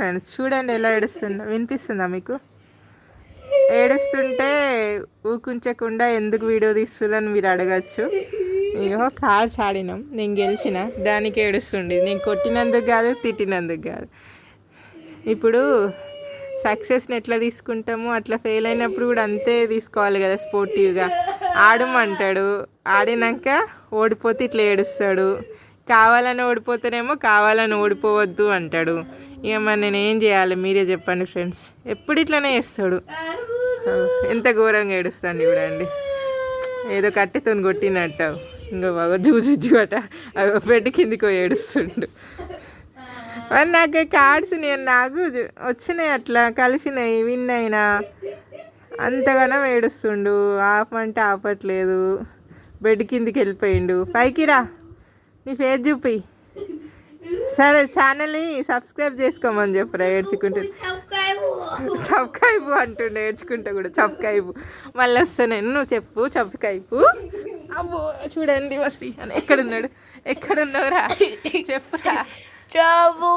Friends చూడండి ఎలా ఏడుస్తుందో. వినిపిస్తుందా మీకు? ఏడుస్తుంటే ఊకుంచకుండా ఎందుకు వీడియో తీస్తుందని మీరు అడగచ్చు. ఇగో కార్డ్స్ ఆడినాం. నేను గెలిచిన. దానికి ఏడుస్తుండే. నేను కొట్టినందుకు కాదు తిట్టినందుకు కాదు. ఇప్పుడు సక్సెస్ని ఎట్లా తీసుకుంటామో? అట్లా ఫెయిల్ అయినప్పుడు కూడా అంతే తీసుకోవాలి కదా స్పోర్టివ్గా. ఆడమంటాడు. ఆడినాక ఓడిపోతే ఇట్లా ఏడుస్తాడు. కావాలని ఓడిపోతేనేమో కావాలని ఓడిపోవద్దు అంటాడు. ఇక మరి నేను ఏం చేయాలి? మీరే చెప్పండి ఫ్రెండ్స్. ఎప్పుడు ఇట్లానే చేస్తాడు? ఎంత ఘోరంగా ఏడుస్తాను చూడండి ఏదో కట్టెతో కొట్టినట్టు. ఇంకా బాగా జూజు అట అవి పెట్టి కిందికి ఏడుస్తుండు. మరి నాకు కార్డ్స్ నేను నాకు వచ్చినాయి అట్లా. కలిసినాయి విన్ అయినా. అంతగానో ఏడుస్తుండు. ఆపమంటే ఆపట్లేదు. బెడ్ కిందికి వెళ్ళిపోయిండు పైకి రా. నీ ఫేస్ చూపి. సరే ఛానల్ని సబ్స్క్రైబ్ చేసుకోమని చెప్పురా ఏడ్చుకుంటే. చప్కాయిపు అంటుండే ఏడ్చుకుంటా కూడా చప్కాయిపు. మళ్ళీ వస్తా నేను నువ్వు చెప్పు చప్కాయిపు. అబ్బో చూడండి మా శ్రీ అని. ఎక్కడున్నాడు? ఎక్కడున్నావురా? చెప్పురా? Cabu.